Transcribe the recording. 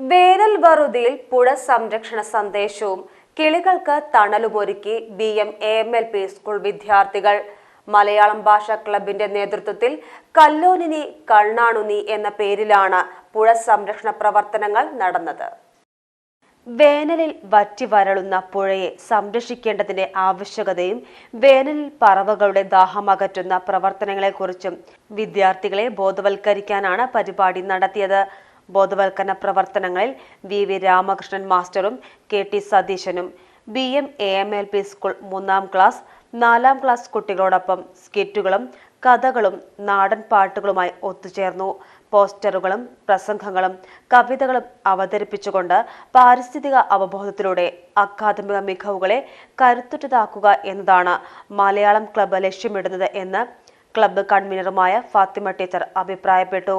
വേനൽ വറുതിയിൽ പുഴ സംരക്ഷണ സന്ദേശവും കിളികൾക്ക് തണലുമൊരുക്കി B M A M L P school വിദ്യാർത്ഥികൾ. മലയാളം ഭാഷാ ക്ലബിന്റെ നേതൃത്വത്തിൽ കല്ലോനിനി കണ്ണാണുനി എന്ന പേരിലാണ് പുഴ സംരക്ഷണ പ്രവർത്തനങ്ങൾ നടന്നത്. വേനലിൽ വറ്റി വരളുന്ന പുഴയെ സംരക്ഷിക്കേണ്ടതിന്റെ ആവശ്യകതയും വേനലിൽ പറവകളുടെ ദാഹമകറ്റുന്ന പ്രവർത്തനങ്ങളെക്കുറിച്ചും വിദ്യാർത്ഥികളെ ബോധവൽക്കരിക്കാനാണ് പരിപാടി നടത്തിയത്. ബോധവൽക്കരണ പ്രവർത്തനങ്ങളിൽ വി വി രാമകൃഷ്ണൻ മാസ്റ്ററും കെ ടി സതീശനും B M A M L P school മൂന്നാം ക്ലാസ് നാലാം ക്ലാസ് കുട്ടികളോടൊപ്പം സ്കിറ്റുകളും കഥകളും നാടൻ പാട്ടുകളുമായി ഒത്തുചേർന്നു. പോസ്റ്ററുകളും പ്രസംഗങ്ങളും കവിതകളും അവതരിപ്പിച്ചുകൊണ്ട് പാരിസ്ഥിതിക അവബോധത്തിലൂടെ അക്കാദമിക മികവുകളെ കരുത്തുറ്റതാക്കുക എന്നതാണ് മലയാളം ക്ലബ്ബ് ലക്ഷ്യമിടുന്നത് എന്ന് ക്ലബ്ബ് കൺവീനറുമായ ഫാത്തിമ ടീച്ചർ അഭിപ്രായപ്പെട്ടു.